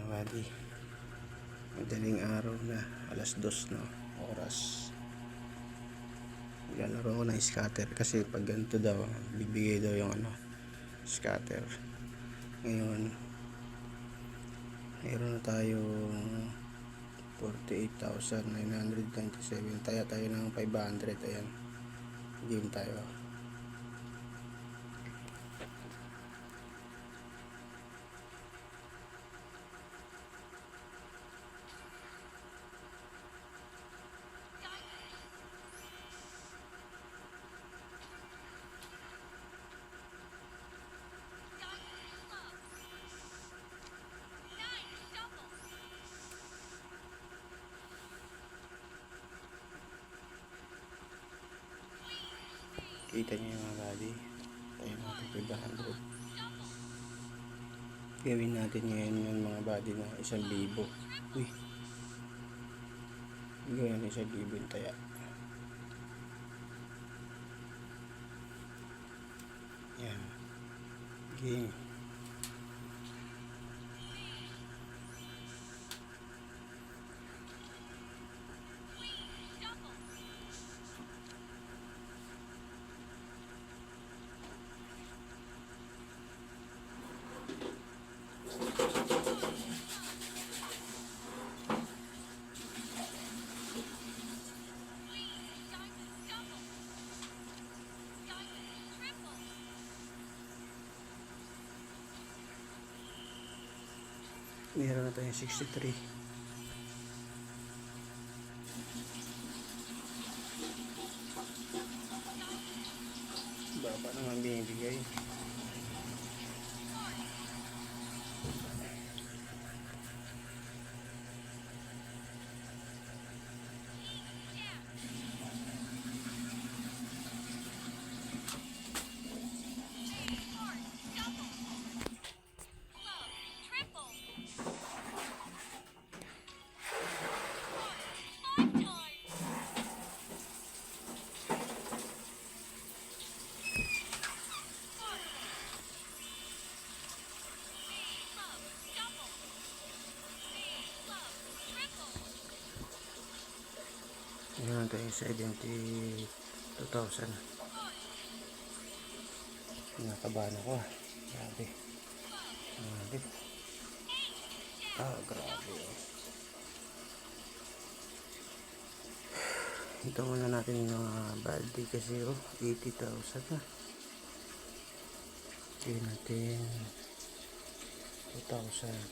mga buddy. Madaling araw na. Alas dos no. Oras. Naglalaro ako ng scatter kasi pag ganito daw, bibigay daw yung ano, scatter. Ngayon, mayroon na tayo 48,997. Taya tayo ng 500. Ayan. Game tayo. Kita niyo yung mga buddy. Tayo natin 500. Gawin natin ngayon yung mga buddy na isang libo. Uy. Gawin isang libo yung taya. Yan. Game. Meron na tayong 63. Baba naman binibigay. Meron na tayong 72,000. Nakabahan ako ah. Grabe. Grabe. Ah, grabe oh. Ito muna natin yung mga balde kasi oh, 80,000 na. Tingnan natin 2,000.